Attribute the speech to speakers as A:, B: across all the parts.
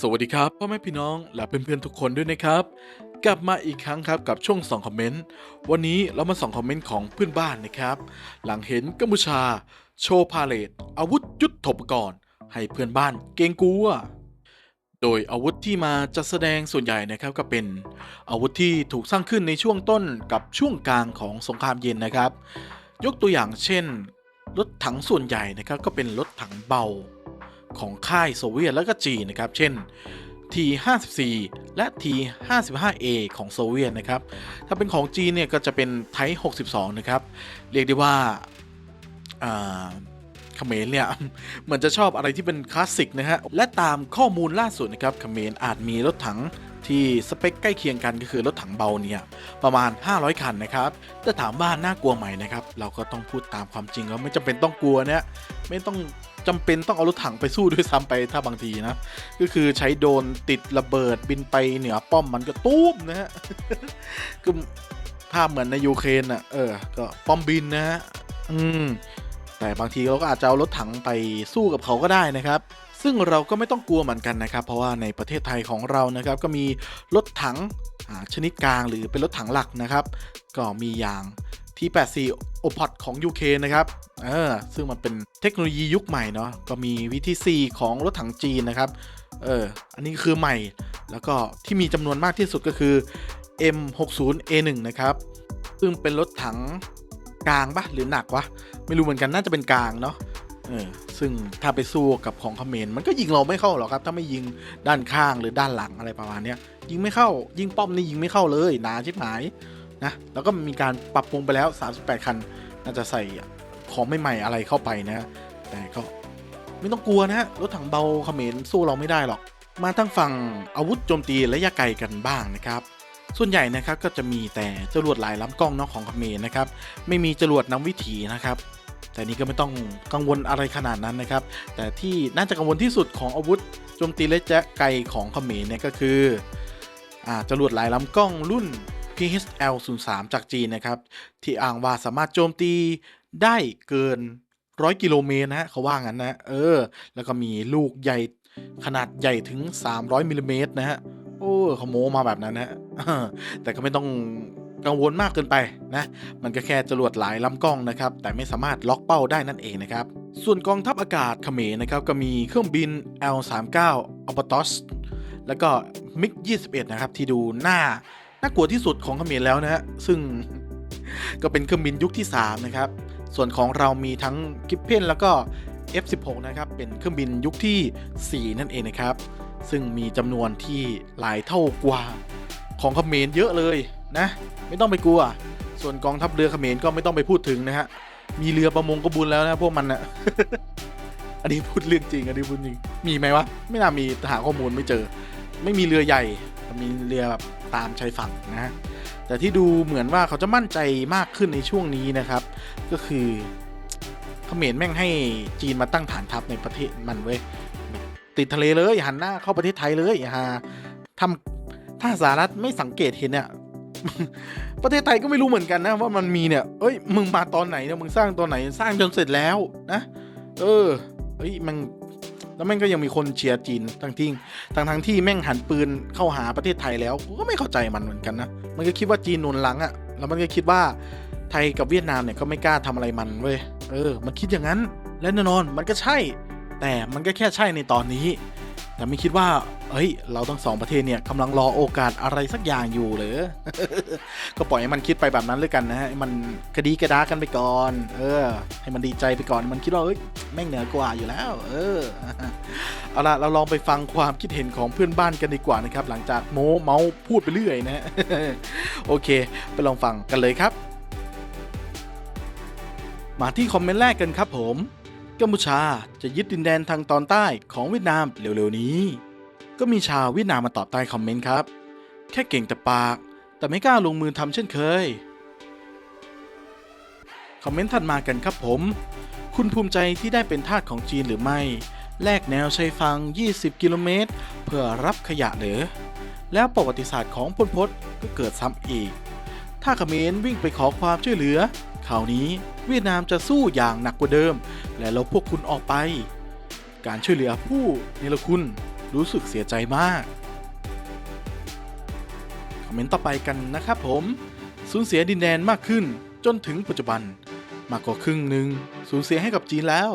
A: สวัสดีครับพ่อแม่พี่น้องและเพื่อนๆทุกคนด้วยนะครับ กลับมาอีกครั้งครับกับช่วงส่องคอมเมนต์วันนี้เรามาส่องคอมเมนต์ของเพื่อนบ้านนะครับ หลังเห็นกัมพูชา โชว์พาเลตอาวุธยุทโธปกรณ์ให้เพื่อนบ้านเกรงกลัว โดยอาวุธที่มาจัดแสดงส่วนใหญ่นะครับก็เป็น อาวุธที่ถูกสร้างขึ้นในช่วงต้นกับช่วงกลางของสงครามเย็นนะครับ ยกตัวอย่างเช่นรถถังส่วนใหญ่นะครับก็เป็นรถถังเบา ของค่ายโซเวียตและก็จีนนะครับ เช่น T54 และ T55A ของโซเวียตนะครับ ถ้าเป็นของจีนเนี่ยก็จะเป็นไทป์62 นะครับ เรียกได้ว่าเขมรเนี่ยเหมือนจะชอบอะไรที่เป็นคลาสสิกนะฮะ และตามข้อมูลล่าสุดนะครับเขมรอาจมีรถถังที่สเปคใกล้เคียงกันก็คือรถถังเบาเนี่ยประมาณ 500 คันนะครับแต่ถามว่าน่ากลัวไหมนะครับ เราก็ต้องพูดตามความจริงว่าไม่จำเป็นต้องกลัวเนี่ยไม่ต้อง จำเป็นต้องเอารถถังไปสู้ด้วยซ้ำไปถ้าบางทีนะ ก็คือใช้โดนติดระเบิดบินไปเหนือป้อมมันก็ตุ้มนะฮะก็ภาพเหมือนในยูเครนอะ เออ ก็ป้อมบินนะฮะ อืม แต่บางทีเราก็อาจจะเอารถถังไปสู้กับเขาก็ได้นะครับ ซึ่งเราก็ไม่ต้องกลัวเหมือนกันนะครับ เพราะว่าในประเทศไทยของเรานะครับ ก็มีรถถังอาชนิดกลางหรือเป็นรถถังหลักนะครับ ก็มีอย่าง T84 o p o d ของ UK นะครับเออซึ่งมันเป็นเทคโนโลยียุคใหม่เนาะก็มี VTC ของรถถังจีนนะครับเอออันนี้คือใหม่ แล้วก็ที่มีจำนวนมากที่สุดก็คือ M60A1 นะครับ ซึ่งเป็นรถถังกลางปะหรือหนักวะ ไม่รู้เหมือนกันน่าจะเป็นกลางเนาะเออซึ่งถ้าไปสู้กับของเขมรมันก็ยิงเราไม่เข้าหรอกครับ ถ้าไม่ยิงด้านข้างหรือด้านหลังอะไรประมาณเนี้ยยิงไม่เข้ายิงป้อมนี่ยิงไม่เข้าเลยหนาชิบหาย นะแล้วก็มีการปรับปรุงไปแล้ว 38 คัน น่าจะใส่ของใหม่ๆอะไรเข้าไปนะ แต่ก็ไม่ต้องกลัวนะฮะรถถังเบาเขมรสู้เราไม่ได้หรอก มาทั้งฝั่งอาวุธโจมตีระยะไกลกันบ้างนะครับ ส่วนใหญ่นะครับก็จะมีแต่จรวดหลายลำกล้องนาะของเขมรนะครับ ไม่มีจรวดนำวิถีนะครับแต่นี่ก็ไม่ต้องกังวลอะไรขนาดนั้นนะครับ แต่ที่น่าจะกังวลที่สุดของอาวุธโจมตีระยะไกลของเขมรเนี่ยก็คืออ่าจรวดหลายลำกล้องรุ่น PHL 0 3 จากจีนนะครับ ที่อ้างว่าสามารถโจมตีได้เกินร้อยกิโลเมตรนะฮะเขาว่างั้นนะ เออ แล้วก็มีลูกใหญ่ขนาดใหญ่ถึง 300มิลลิเมตรนะฮะ โอ้เขาโม้มาแบบนั้นนะแต่ก็ไม่ต้องกังวลมากเกินไปนะ มันก็แค่จรวดหลายลำกล้องนะครับ แต่ไม่สามารถล็อกเป้าได้นั่นเองนะครับ ส่วนกองทัพอากาศเขมรนะครับ ก็มีเครื่องบิน L39 a l b a t o s แล้วก็มิก21 นะครับ ที่ดูหน้า น่ากลัวที่สุดของเขมรแล้วนะฮะซึ่งก็เป็นเครื่องบินยุคที่ 3 นะครับ ส่วนของเรามีทั้งกิฟเพนแล้วก็ F16 นะครับเป็นเครื่องบินยุคที่ 4 นั่นเองนะครับ ซึ่งมีจำนวนที่หลายเท่ากว่าของเขมรเยอะเลยนะ ไม่ต้องไปกลัว ส่วนกองทัพเรือเขมรก็ไม่ต้องไปพูดถึงนะฮะมีเรือประมงกบุญแล้วนะพวกมันนะอันนี้พูดเรื่องจริงอันนี้พูดจริงมีไหมวะไม่น่ามีหาข้อมูลไม่เจอ ไม่มีเรือใหญ่ มีเรือแบบตามชายฝั่งนะฮะแต่ที่ดูเหมือนว่าเขาจะมั่นใจมากขึ้นในช่วงนี้นะครับ ก็คือเขมรแม่งให้จีนมาตั้งฐานทัพในประเทศมันเว้ยติดทะเลเลยหันหน้าเข้าประเทศไทยเลยฮะทำถ้าสหรัฐไม่สังเกตเห็นเนี่ยประเทศไทยก็ไม่รู้เหมือนกันนะว่ามันมีเนี่ย เอ้ย มึงมาตอนไหนเนี่ยมึงสร้างตอนไหนสร้างจนเสร็จแล้วนะ เออเฮ้ยมัน แล้วแม่งก็ยังมีคนเชียร์จีนทั้งที่ทั้งทั้งที่แม่งหันปืนเข้าหาประเทศไทยแล้วก็ไม่เข้าใจมันเหมือนกันนะมันก็คิดว่าจีนนุนหลังอะ่ะแล้วมันก็คิดว่าไทยกับเวียดนามเนี่ยก็ไม่กล้าทำอะไรมันเว้ยเออ มันคิดอย่างนั้น และแน่นอนมันก็ใช่ แต่มันก็แค่ใช่ในตอนนี้ แต่ไม่คิดว่าเฮ้ย เราทั้งสองประเทศเนี่ยกำลังรอโอกาสอะไรสักอย่างอยู่เหรอก็ปล่อยให้มันคิดไปแบบนั้นเลยกันนะฮะมันคดีกระดากันไปก่อน เออ ให้มันดีใจไปก่อน มันคิดว่าเอ้ย แม่งเหนือกว่าอยู่แล้ว เออ เอาล่ะเราลองไปฟังความคิดเห็นของเพื่อนบ้านกันดีกว่านะครับ หลังจากโม้เมาพูดไปเรื่อยนะ โอเค ไปลองฟังกันเลยครับ มาที่คอมเมนต์แรกกันครับผม กัมพูชาจะยึดดินแดนทางตอนใต้ของเวียดนามเร็วๆนี้ ก็มีชาวเวียดนามมาตอบใต้คอมเมนต์ครับ แค่เก่งแต่ปาก แต่ไม่กล้าลงมือทำเช่นเคย คอมเมนต์ถัดมากันครับผม คุณภูมิใจที่ได้เป็นทาสของจีนหรือไม่ แลกแนวชายฝั่ง 20 กิโลเมตร เพื่อรับขยะเหรือ แล้วประวัติศาสตร์ของพลพศก็เกิดซ้ำอีก ถ้าเขมรวิ่งไปขอความช่วยเหลือ คราวนี้เวียดนามจะสู้อย่างหนักกว่าเดิม และเราพวกคุณออกไป การช่วยเหลือผู้เนรคุณรู้สึกเสียใจมาก คอมเมนต์ต่อไปกันนะครับผม สูญเสียดินแดนมากขึ้นจนถึงปัจจุบัน มากกว่าครึ่งหนึ่งสูญเสียให้กับจีนแล้ว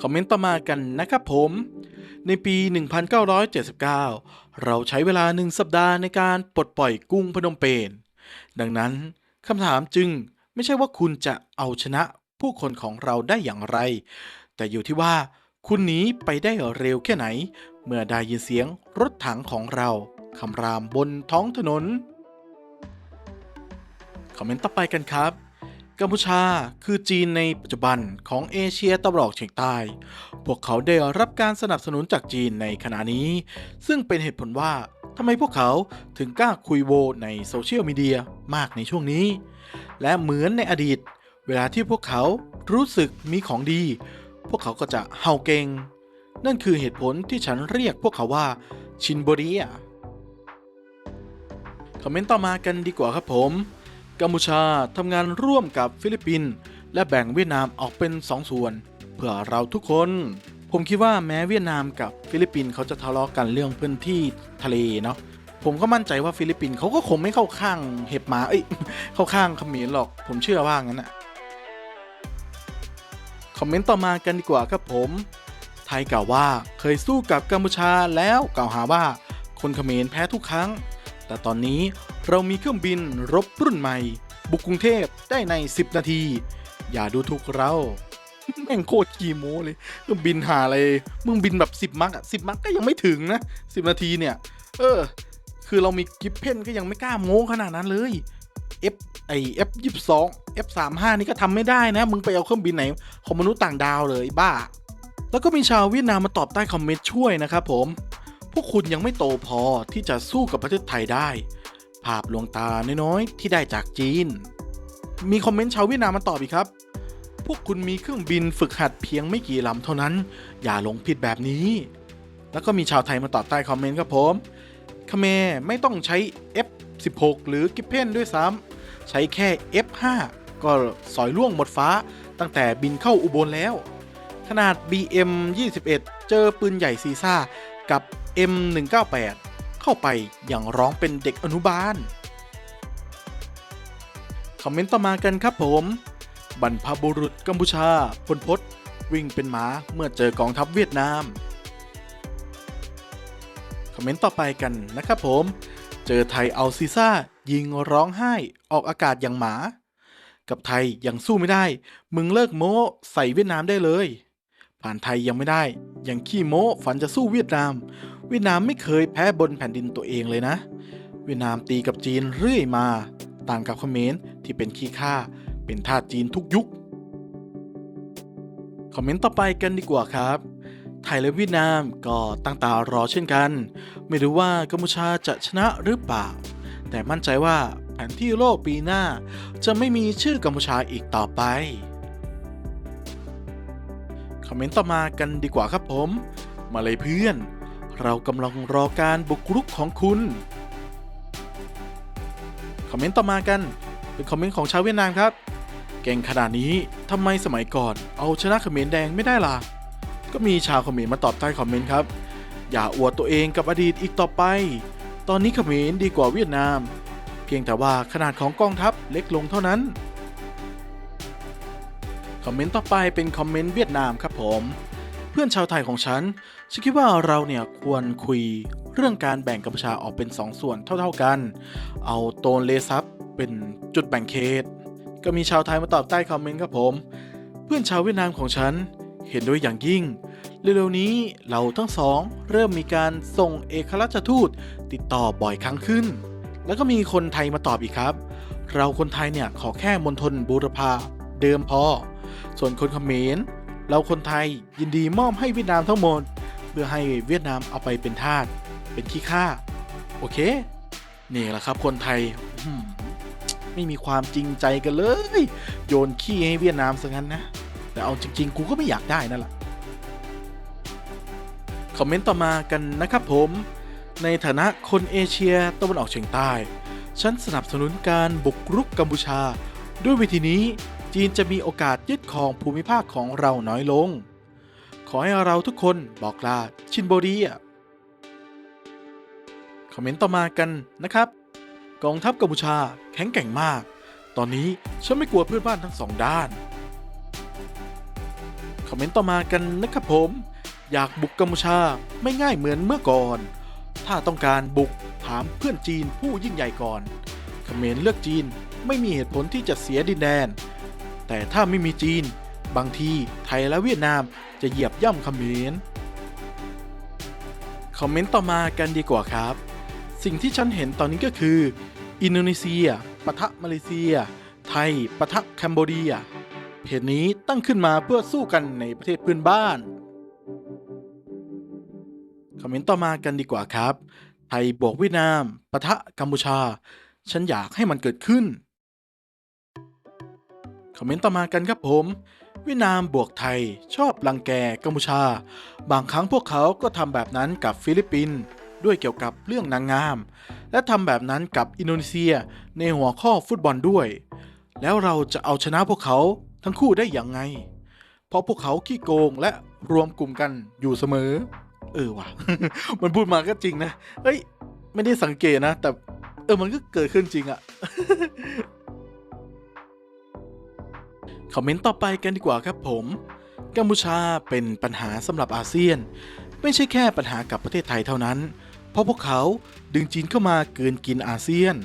A: คอมเมนต์ต่อมากันนะครับผม ในปี 1979 เราใช้เวลาหนึ่งสัปดาห์ในการปลดปล่อยกรุงพนมเปญ ดังนั้นคำถามจึงไม่ใช่ว่าคุณจะเอาชนะผู้คนของเราได้อย่างไร แต่อยู่ที่ว่าคุณหนีไปได้เร็วแค่ไหน เมื่อได้ยินเสียงรถถังของเราคำรามบนท้องถนน คอมเมนต์ต่อไปกันครับกัมพูชาคือจีนในปัจจุบันของเอเชียตะวันออกเฉียงใต้ พวกเขาได้รับการสนับสนุนจากจีนในขณะนี้ ซึ่งเป็นเหตุผลว่า ทำไมพวกเขาถึงกล้าคุยโวในโซเชียลมีเดียมากในช่วงนี้ และเหมือนในอดีต เวลาที่พวกเขารู้สึกมีของดี พวกเขาก็จะเห่าเกงนั่นคือเหตุผลที่ฉันเรียกพวกเขาว่าชินโบเรียคอมเมนต์ต่อมากันดีกว่าครับผมกัมพูชาทำงานร่วมกับฟิลิปปินส์และแบ่งเวียดนามออกเป็น 2 ส่วน เพื่อเราทุกคน ผมคิดว่าแม้เวียดนามกับฟิลิปปินส์เขาจะทะเลาะกันเรื่องพื้นที่ทะเลเนาะผมก็มั่นใจว่าฟิลิปปินส์เขาก็คงไม่เข้าข้างเห็บหมาเอ้ยเข้าข้างเขมรหรอกผมเชื่อว่างั้นอะคอมเมนต์ต่อมากันดีกว่าครับผม ไทยกล่าวว่าเคยสู้กับกัมพูชาแล้วกล่าวหาว่า คนเขมรแพ้ทุกครั้ง แต่ตอนนี้เรามีเครื่องบินรบรุ่นใหม่ บุกกรุงเทพได้ใน 10 นาที อย่าดูถูกเรา แม่งโคตรขี้โม้เลยเครื่องบินหาอะไร มึงบินแบบ10มักอะ10มักก็ยังไม่ถึงนะ10นาทีเนี่ย เออ คือเรามีกิฟเพนก็ยังไม่กล้าโม้ขนาดนั้นเลย F ไอ F 2 2 F 3 5นี่ก็ทำไม่ได้นะ มึงไปเอาเครื่องบินไหน ของมนุษย์ต่างดาวเลยบ้า แล้วก็มีชาวเวียดนามมาตอบใต้คอมเมนต์ช่วยนะครับผม พวกคุณยังไม่โตพอที่จะสู้กับประเทศไทยได้ ภาพลวงตาน้อยๆที่ได้จากจีน มีคอมเมนต์ชาวเวียดนามมาตอบอีกครับ พวกคุณมีเครื่องบินฝึกหัดเพียงไม่กี่ลำเท่านั้น อย่าหลงผิดแบบนี้ แล้วก็มีชาวไทยมาตอบใต้คอมเมนต์ครับผมคเมไม่ต้องใช้ F16 หรือกิเพนด้วยซ้ำใช้แค่ F5 ก็สอยล่วงหมดฟ้าตั้งแต่บินเข้าอุบลแล้ว ขนาด BM 21 เจอปืนใหญ่ซีซ่า กับ M198 เข้าไปอย่างร้องเป็นเด็กอนุบาล คอมเมนต์ต่อมากันครับผม บรรพบุรุษกัมพูชาพลพศวิ่งเป็นหมาเมื่อเจอกองทัพเวียดนาม คอมเมนต์ต่อไปกันนะครับผม เจอไทยเอาซีซ่า ยิงร้องไห้ออกอากาศอย่างหมา กับไทยยังสู้ไม่ได้ มึงเลิกโม้ใส่เวียดนามได้เลย ผ่านไทยยังไม่ได้ยังขี้โม้ฝันจะสู้เวียดนาม เวียดนามไม่เคยแพ้บนแผ่นดินตัวเองเลยนะ เวียดนามตีกับจีนเรื่อยมา ต่างกับเขมรที่เป็นขี้ข้า เป็นทาสจีนทุกยุค คอมเมนต์ต่อไปกันดีกว่าครับ ไทยและเวียดนามก็ตั้งตารอเช่นกัน ไม่รู้ว่ากัมพูชาจะชนะหรือเปล่า แต่มั่นใจว่าแผนที่โลกปีหน้า จะไม่มีชื่อกัมพูชาอีกต่อไป คอมเมนต์ต่อมากันดีกว่าครับผม มาเลยเพื่อน เรากำลังรอการบุกรุกของคุณคอมเมนต์ต่อมากัน เป็นคอมเมนต์ของชาวเวียดนามครับ ก่งขนาดนี้ทำไมสมัยก่อนเอาชนะเขมรแดงไม่ได้ล่ะ ก็มีชาวเขมรมาตอบใต้คอมเมนต์ครับ อย่าอวดตัวเองกับอดีตอีกต่อไป ตอนนี้เขมรดีกว่าเวียดนาม เพียงแต่ว่าขนาดของกองทัพเล็กลงเท่านั้นคอมเมนต์ต่อไปเป็นคอมเมนต์เวียดนามครับผม เพื่อนชาวไทยของฉันฉันคิดว่าเราเนี่ยควรคุยเรื่องการแบ่งกัมพูชาออกเป็น 2 ส่วนเท่า ๆกัน เอาโตนเลซับเป็นจุดแบ่งเขต ก็มีชาวไทยมาตอบใต้คอมเมนต์ครับผม เพื่อนชาวเวียดนามของฉันเห็นด้วยอย่างยิ่ง เร็วๆนี้เราทั้งสองเริ่มมีการส่งเอกราชทูตติดต่อบ่อยครั้งขึ้น แล้วก็มีคนไทยมาตอบอีกครับ เราคนไทยเนี่ยขอแค่มณฑลบูรพาเดิมพอ ส่วนคนเขมรเราคนไทยยินดีมอบให้เวียดนามทั้งหมด เพื่อให้เวียดนามเอาไปเป็นทาสเป็นขี้ข้าโอเค นี่แหละครับคนไทย ไม่มีความจริงใจกันเลย โยนขี้ให้เวียดนามซะงั้นนะ แต่เอาจริง ๆ กูก็ไม่อยากได้นั่นแหละคอมเมนต์ต่อมากันนะครับผม ในฐานะคนเอเชียตะวันออกเฉียงใต้ ฉันสนับสนุนการบุกรุกกัมพูชา ด้วยวิธีนี้จีนจะมีโอกาสยึดครองภูมิภาคของเราน้อยลง ขอให้เราทุกคนบอกลาชินโบรีคอมเมนต์ต่อมากันนะครับ กองทัพกัมพูชาแข็งแกร่งมาก ตอนนี้ฉันไม่กลัวเพื่อนบ้านทั้งสองด้าน คอมเมนต์ต่อมากันนะครับผม อยากบุกกัมพูชาไม่ง่ายเหมือนเมื่อก่อน ถ้าต้องการบุกถามเพื่อนจีนผู้ยิ่งใหญ่ก่อนเขมรเลือกจีนไม่มีเหตุผลที่จะเสียดินแดน แต่ถ้าไม่มีจีน บางทีไทยและเวียดนามจะเหยียบย่ำเขมรคอมเมนต์ต่อมากันดีกว่าครับ สิ่งที่ฉันเห็นตอนนี้ก็คือ อินโดนีเซียปะทะมาเลเซีย ไทยปะทะแคนเบเดีย เพจนี้ตั้งขึ้นมาเพื่อสู้กันในประเทศเพื่อนบ้าน คอมเมนต์ต่อมากันดีกว่าครับ ไทยบวกเวียดนามปะทะกัมพูชา ฉันอยากให้มันเกิดขึ้น คอมเมนต์ต่อมากันครับผมเวียดนามบวกไทยชอบรังแกกัมพูชา บางครั้งพวกเขาก็ทำแบบนั้นกับฟิลิปปินส์ ด้วยเกี่ยวกับเรื่องนางงาม และทำแบบนั้นกับอินโดนีเซียในหัวข้อฟุตบอลด้วย แล้วเราจะเอาชนะพวกเขาทั้งคู่ได้อย่างไง เพราะพวกเขาขี้โกงและรวมกลุ่มกันอยู่เสมอ เออว่ะ มันพูดมาก็จริงนะเฮ้ย ไม่ได้สังเกตนะ แต่เออมันก็เกิดขึ้นจริงอะคอมเมนต์ต่อไปกันดีกว่าครับผมกัมพูชาเป็นปัญหาสำหรับอาเซียน ไม่ใช่แค่ปัญหากับประเทศไทยเท่านั้น เพราะพวกเขาดึงจีนเข้ามาเกินกินอาเซียน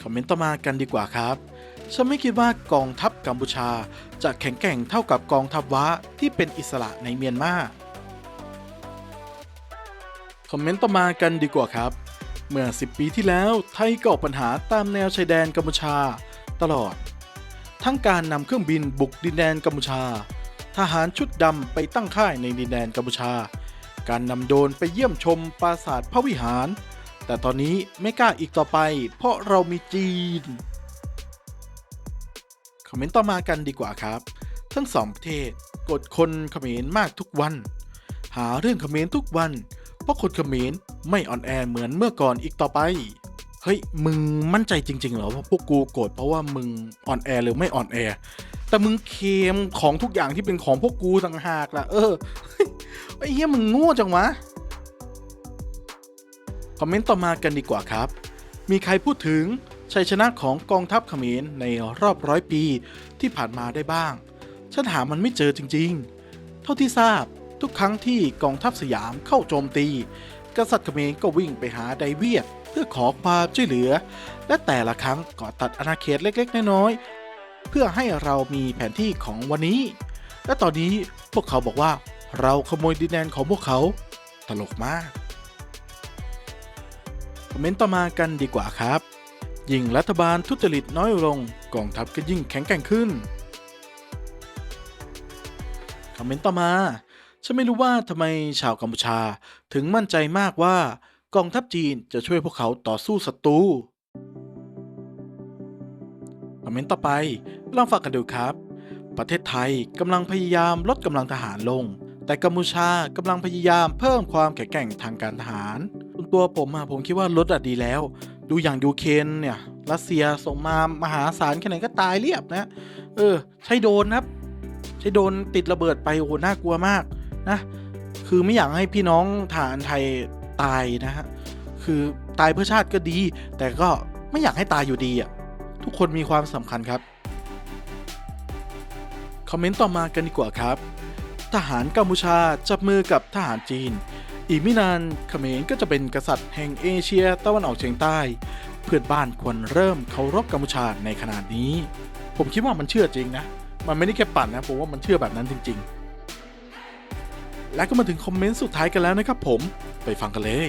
A: คอมเมนต์ต่อมากันดีกว่าครับ ฉันไม่คิดว่ากองทัพกัมพูชาจะแข็งแกร่งเท่ากับกองทัพว้าที่เป็นอิสระในเมียนมา คอมเมนต์ต่อมากันดีกว่าครับ เมื่อ 10 ปีที่แล้วไทยก่อปัญหาตามแนวชายแดนกัมพูชาตลอด ทั้งการนำเครื่องบินบุกดินแดนกัมพูชา ทหารชุดดำไปตั้งค่ายในดินแดนกัมพูชา การนำโดนไปเยี่ยมชมปราสาทพระวิหาร แต่ตอนนี้ไม่กล้าอีกต่อไป เพราะเรามีจีน คอมเมนต์ต่อมากันดีกว่าครับ ทั้งสองประเทศกดคนเขมรมากทุกวัน หาเรื่องเขมรทุกวัน เพราะคนเขมรไม่อ่อนแอเหมือนเมื่อก่อนอีกต่อไปเฮ้ยมึงมั่นใจจริงๆเหรอว่าพวกกูโกรธเพราะว่ามึงอ่อนแอหรือไม่อ่อนแอ แต่มึงเคมของทุกอย่างที่เป็นของพวกกูต่างหากล่ะ เออไอ้เหี้ยมึงโง่จังวะ คอมเมนต์ต่อมากันดีกว่าครับ มีใครพูดถึงชัยชนะของกองทัพเขมรในรอบร้อยปีที่ผ่านมาได้บ้าง ฉันหามันไม่เจอจริงๆ เท่าที่ทราบทุกครั้งที่กองทัพสยามเข้าโจมตี กษัตริย์เขมรก็วิ่งไปหาไดเวียด เพื่อขอความช่วยเหลือ และแต่ละครั้งก็ตัดอาณาเขตเล็กๆ น้อยๆ เพื่อให้เรามีแผนที่ของวันนี้ และตอนนี้พวกเขาบอกว่าเราขโมยดินแดนของพวกเขาตลกมาก คอมเมนต์ต่อมากันดีกว่าครับ ยิ่งรัฐบาลทุจริตน้อยลงกองทัพก็ยิ่งแข็งแกร่งขึ้น คอมเมนต์ต่อมา ฉันไม่รู้ว่าทำไมชาวกัมพูชาถึงมั่นใจมากว่ากองทัพจีนจะช่วยพวกเขาต่อสู้ศัตรู เมนต์ต่อไป ลองฟังกันดูครับ ประเทศไทยกำลังพยายามลดกำลังทหารลง แต่กัมพูชากำลังพยายามเพิ่มความแข็งแกร่งทางการทหารตัวผมอะผมคิดว่าลดอะดีแล้ว ดูอย่างยูเครนเนี่ยรัสเซียส่งมามหาศาลแค่ไหนก็ตายเรียบนะ เออ ใช้โดนครับ ใช้โดนติดระเบิดไปโอ้โหน่ากลัวมากนะ คือไม่อยากให้พี่น้องทหารไทยตายนะฮะ คือตายเพื่อชาติก็ดี แต่ก็ไม่อยากให้ตายอยู่ดีอะ ทุกคนมีความสำคัญครับ คอมเมนต์ต่อมากันดีกว่าครับ ทหารกัมพูชาจับมือกับทหารจีน อีกไม่นานเขมรก็จะเป็นกษัตริย์แห่งเอเชียตะวันออกเฉียงใต้ เพื่อนบ้านควรเริ่มเคารพกัมพูชาในขนาดนี้ ผมคิดว่ามันเชื่อจริงนะ มันไม่ได้แค่ปั่นนะผมว่ามันเชื่อแบบนั้นจริง ๆ และก็มาถึงคอมเมนต์สุดท้ายกันแล้วนะครับผมไปฟังกันเลย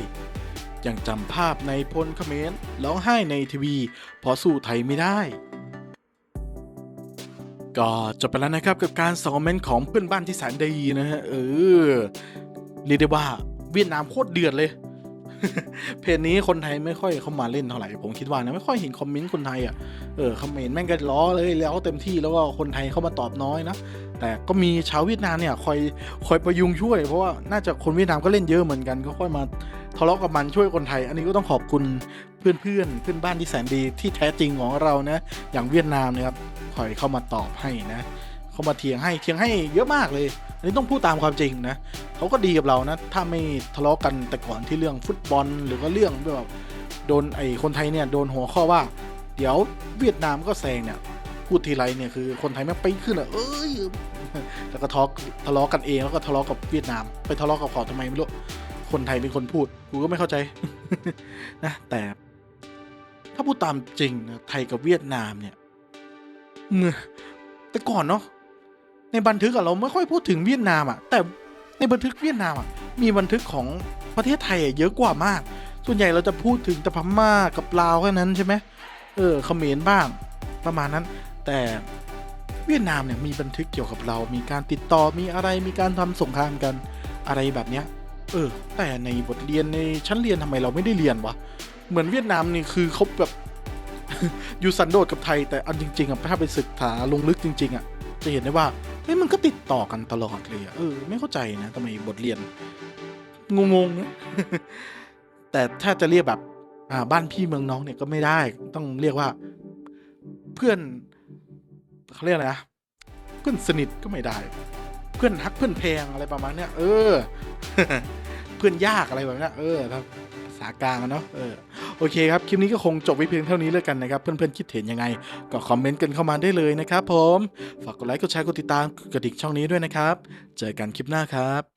A: ยังจำภาพในพลเขมรร้องไห้ในทีวีเพอสู้ไทยไม่ได้ก็จบไปแล้วนะครับกับการสองคอมเมนต์ของเพื่อนบ้านที่แสนดีนะฮะเออเรียกได้ว่าเวียดนามโคตรเดือดเลย เพจนี้คนไทยไม่ค่อยเข้ามาเล่นเท่าไหร่ผมคิดว่านะไม่ค่อยเห็นคอมเมนต์คนไทยอะเออคอมเมนต์แม่งก็ล้อเลยแล้วเต็มที่แล้วก็คนไทยเข้ามาตอบน้อยนะแต่ก็มีชาวเวียดนามเนี่ยคอยคอยประยุงช่วยเพราะว่าน่าจะคนเวียดนามก็เล่นเยอะเหมือนกันก็ค่อยมา ทะเลาะกับมันช่วยคนไทย อันนี้ก็ต้องขอบคุณเพื่อนเพื่อนเพื่อนบ้านที่แสนดีที่แท้จริงของเรานะ อย่างเวียดนามนะครับคอยเข้ามาตอบให้นะ
B: เข้ามาเถียงให้เถียงให้เยอะมากเลย อันนี้ต้องพูดตามความจริงนะเขาก็ดีกับเรานะถ้าไม่ทะเลาะกันแต่ก่อนที่เรื่องฟุตบอล หรือว่าเรื่องแบบโดนไอ้คนไทยเนี่ยโดนหัวข้อว่า เดี๋ยวเวียดนามก็แซงเนี่ยพูดทีไรเนี่ยคือคนไทยแม่ไปขึ้นอะเอ้ยแล้วก็ทะเลาะทะเลาะกันเองแล้วก็ทะเลาะกับเวียดนาม ไปทะเลาะกับเขาทำไมไม่รู้ คนไทยเป็นคนพูด กูก็ไม่เข้าใจนะ แต่ ถ้าพูดตามจริงนะไทยกับเวียดนามเนี่ยเมื่อแต่ก่อนเนาะในบันทึกอะเราไม่ค่อยพูดถึงเวียดนามอะแต่ในบันทึกเวียดนามอะมีบันทึกของประเทศไทยอะเยอะกว่ามาก ส่วนใหญ่เราจะพูดถึงแต่พม่ากับลาวแค่นั้นใช่ไหมเออเขมรบ้าง ประมาณนั้น แต่เวียดนามเนี่ยมีบันทึกเกี่ยวกับเรา มีการติดต่อมีอะไรมีการทำสงครามกันอะไรแบบเนี้ย เออ แต่ในบทเรียนในชั้นเรียนทำไมเราไม่ได้เรียนวะ เหมือนเวียดนามนี่คือเขาแบบ อยู่สันโดษกับไทย แต่อันจริงๆอะถ้าไปศึกษาลงลึกจริง ๆ อะ จะเห็นได้ว่าเฮ้ยมันก็ติดต่อกันตลอดเลยอะเออ ไม่เข้าใจนะทำไมบทเรียน งงๆนะแต่ถ้าจะเรียกแบบ อ่า บ้านพี่เมืองน้องเนี่ยก็ไม่ได้ ต้องเรียกว่า เพื่อนเขาเรียกอะไรนะเพื่อนสนิทก็ไม่ได้ เพื่อนฮักเพื่อนแพงอะไรประมาณเนี้ยเออ พื่อนยากอะไรแบบนี้เออถ้าภาษากลางอะเนาะเออโอเคครับคลิปนี้ก็คงจบไว้เพียงเท่านี้เลยกันนะครับ เพื่อนๆคิดเห็นยังไง ก็คอมเมนต์กันเข้ามาได้เลยนะครับผมฝากกดไลค์กดแชร์กดติดตามกดกระดิ่งช่องนี้ด้วยนะครับ เจอกันคลิปหน้าครับ